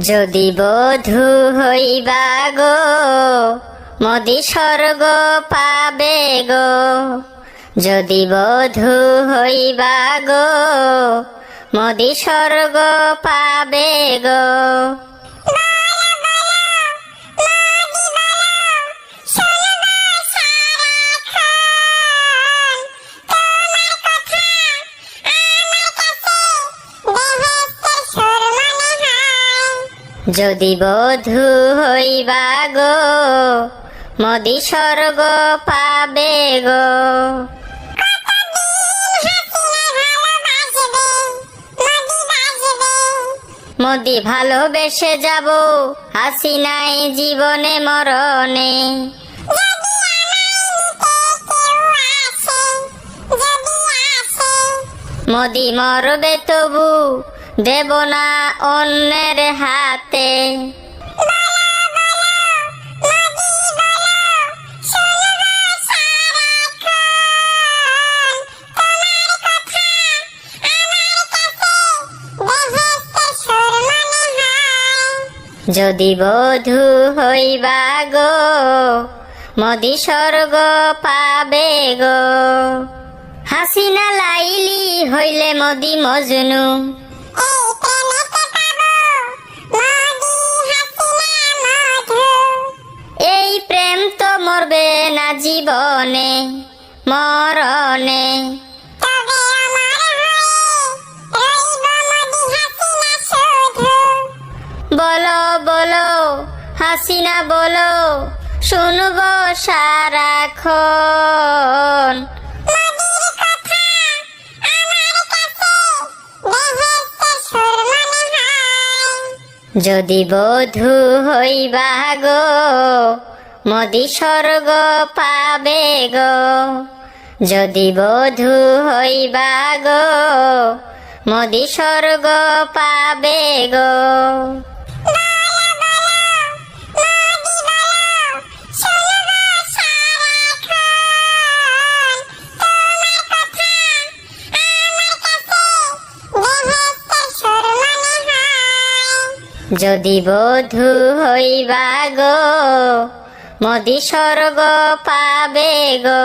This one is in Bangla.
যদি বধু হইবা গো, মদি স্বর্গ পাবে গো। যদি বধু হইবা গো, মদি স্বর্গ পাবে গো। যদি বধু হইবা গো মদি স্বর্গ পাবে গো। মদি ভালোবেসে যাব হাসি নাই জীবনে মরণে। মদি মরবে তবু দেব না অন্যের হাতে। যদি বধু হইবা গো মদি স্বর্গ পাবে গো। হাসিনা লাইলি হইলে মদি মজনু। প্রেম তো মরবে না জীবনে মরণে। বলো বলো হাসিনা বলো শুনব সারাক্ষণ। যদি বধু হইবা গো মদি স্বর্গ পাবে গো। যদি বধু হইবা গো, মদি স্বর্গ পাবে গো। যদি বধু হইবা গো মদি স্বর্গ পাবে গো।